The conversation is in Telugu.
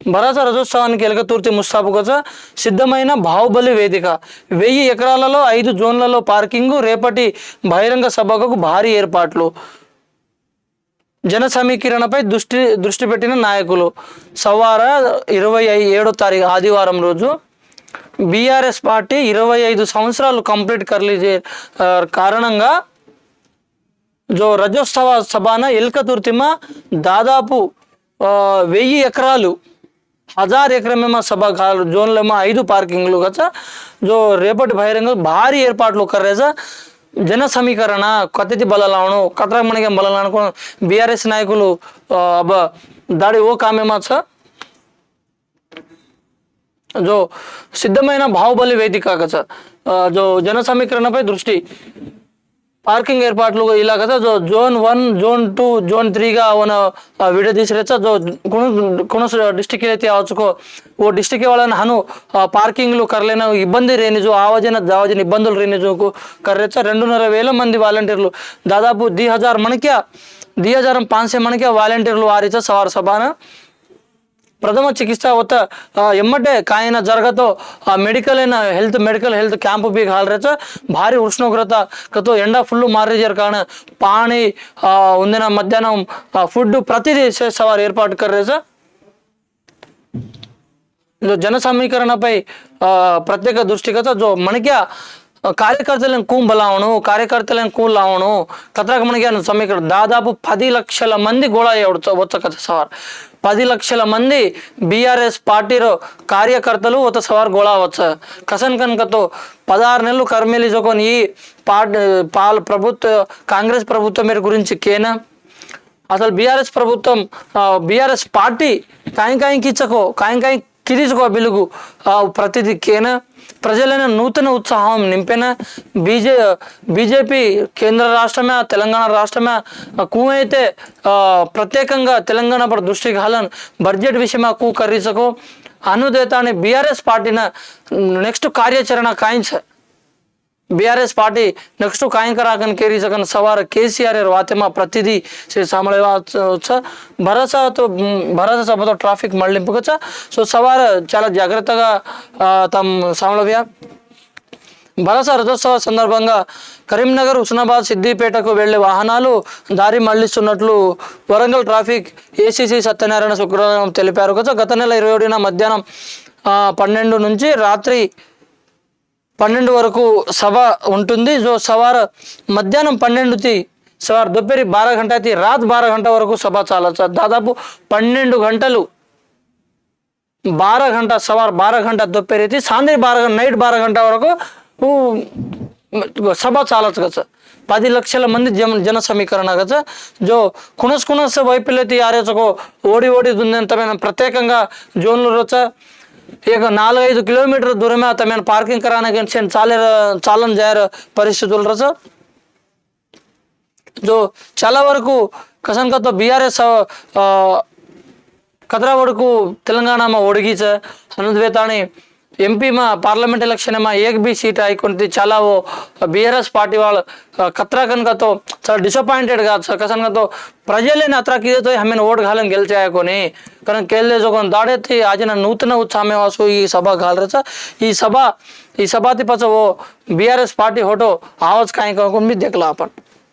భరాస రజోత్సవానికి ఎలకతుర్తి ముస్తాబుకచ సిద్ధమైన బాహుబలి వేదిక. వెయ్యి ఎకరాలలో ఐదు జోన్లలో పార్కింగు రేపటి బహిరంగ సభకు భారీ ఏర్పాట్లు. జన సమీకరణపై దృష్టి దృష్టి పెట్టిన నాయకులు. సవార ఇరవై ఏడో తారీఖు ఆదివారం రోజు బీఆర్ఎస్ పార్టీ ఇరవై ఐదు సంవత్సరాలు కంప్లీట్ కర్లీ కారణంగా జో రజోత్సవ సభాన ఎల్కతుర్తిమ దాదాపు వెయ్యి ఎకరాలు హజార్ ఎకరమేమో సభ కాలు జోన్లేమో ఐదు పార్కింగ్లు కదా జో రేపటి బహిరంగ భారీ ఏర్పాట్లు కర్రేస జన సమీకరణ కత్తితి బలలావను కత్రా మనకి బలలాను బీఆర్ఎస్ నాయకులు దాడి ఓ కామేమా సార్ जो సిద్ధమైన బాహుబలి వేదిక కదా జో జన సమీకరణపై దృష్టి పార్కింగ్ ఏర్పాట్లు ఇలా ఇలాగ zone one zone two zone త్రీగా ಅವನ ವಿಡದೀಸಿರಚ್ಚ జో ಕೊಣ ಕೊಣ డిస్టిక్ ಏತೆ అవచ్చుకో ఓ డిస్టిక్ వాళ్ళని హను పార్కింగ్లు కర్లేన ఇబ్బంది రేనిజు ఆవజన జావజన ఇబ్బందులు రేనిజుకు కర్రెచ్చా? రెండున్నర వేల మంది వాలంటీర్లు. దాదాపు ది హజార్ మనకి ది హజారం పాన్సే మనకి వాలంటీర్లు వారిచ్చా సవార్ సభాన? ప్రథమ చికిత్స వద్ద ఎమ్మటే కాయన జరగతో మెడికల్ అయిన హెల్త్ ಮೆಡಿಕಲ್ ಹೆಲ್ತ್ ಕ್ಯಾಂಪ್ ಬಿ ಹಾಲ್ರೆಚ ಭಾರಿ ಉಷ್ಣೋಗ್ರತ ಕತು ಎಂಡ ಫುಲ್ಲು ಮಾರಿಜರ್ ಕಾರಣ ಪಾಣಿ ಒಂದಿನ ಮಧ್ಯಾಹ್ನ ಫುಡ್ ಪ್ರತಿದಿ ಸವಾರ್ ಏರ್ಪಾಟ್ ಕರ್ರೇಚ ಇದು ಜನ ಸಮೀಕರಣ ಪೈ ಪ್ರತ್ಯೇಕ ದೃಷ್ಟಿಗತ ಜೋ ಮಣಿಕ್ಯ కార్యకర్తలను కూం బలావను కార్యకర్తలను కూలావను లావను కతరాక మనకి సమీకరణ దాదాపు పది లక్షల మంది గోళా వచ్చ కథ సవార్. పది లక్షల మంది బీఆర్ఎస్ పార్టీలో కార్యకర్తలు ఒక సవార్ గోళా వచ్చ. కసన్ కనుకతో పదహారు నెలలు కర్మీలిజోకొని ఈ పాల ప్రభుత్వ కాంగ్రెస్ ప్రభుత్వం మీరు గురించి కేనా? అసలు బీఆర్ఎస్ ప్రభుత్వం బీఆర్ఎస్ పార్టీ కాయం కాయం కిచ్చకో కాయం కాయం కిరీచుకో బిలుగు ఆ, ప్రతిదీ ప్రజలను ప్రజలైన నూతన ఉత్సాహం నింపిన బీజే బీజేపీ కేంద్ర రాష్ట్రమే తెలంగాణ రాష్ట్రమే కూ అయితే ప్రత్యేకంగా తెలంగాణ పర దృష్టి కాలం బడ్జెట్ విషయమా కూ కర్రీసకు అనుదేతాన్ని బీఆర్ఎస్ పార్టీన నెక్స్ట్ కార్యాచరణ కాయించ బీఆర్ఎస్ పార్టీ నెక్స్ట్ కాయంకరాకన్ జగన్ సవార్ కేసీఆర్ వాతెమ ప్రతిదీ శ్రీ సమలవచ్చు భరోసాతో భరోసా సభతో ట్రాఫిక్ మళ్ళింపుకొచ్చా సో సవార్ చాలా జాగ్రత్తగా తమ సమలవ్య భరోసా రథోత్సవ సందర్భంగా కరీంనగర్ హుస్నాబాద్ సిద్దిపేటకు వెళ్ళే వాహనాలు దారి మళ్ళిస్తున్నట్లు వరంగల్ ట్రాఫిక్ ఏసీసీ సత్యనారాయణ శుక్రవారం తెలిపారు. గత నెల ఇరవై ఏడున మధ్యాహ్నం పన్నెండు నుంచి రాత్రి పన్నెండు వరకు సభ ఉంటుంది. జో సవార్ మధ్యాహ్నం పన్నెండుతి సవార్ దొప్పెరి బారా అయితే రాత్ బారా గంట వరకు సభ చాలా దాదాపు పన్నెండు గంటలు బారా గంట సవార్ బారా గంట అయితే సాయంత్రం బారా నైట్ బారా గంట వరకు సభ చాలా కదా పది లక్షల మంది జన జన సమీకరణ కదా జో కుణస్ కునస్ వైపులైతే యారేచకో ఓడి ఓడి దున్నంతమైన ప్రత్యేకంగా జోన్లు రొచ్చ. ఇక నాలుగైదు కిలోమీటర్ దూరమే తమను పార్కింగ్ కరానికి చాలా చాలని జారు పరిస్థితులు రా సార్ సో చాలా వరకు కసన్కతో బీఆర్ఎస్ కదరా వరకు తెలంగాణમાં ઓળગી છે અનુદ્વેતાણી એમપીમાં પાર્લામેન્ટ ઇલેક્શનમાં એક બી સીટ આઈકોનથી ચાલાવો బీఆర్ఎస్ పార్టీ వాళ్ళు కత్రాకన్గా తో చాలా డిసప్పాయింటెడ్గా సకసన్గా తో ప్రజలే నత్రాకిదేతో హమెను ఓటు గాలని గెలిచాయకొని కానీ కేళ్ళేజోకొని దాడెత్తి ఆజిన నూతన ఉత్సాహమేవాసు ఈ సభ గాలరచ ఈ సభ ఈ సభాధిపచ ఓ బీఆర్ఎస్ పార్టీ హోటో ఆవాజ్ కాయకొని దేఖలాపన్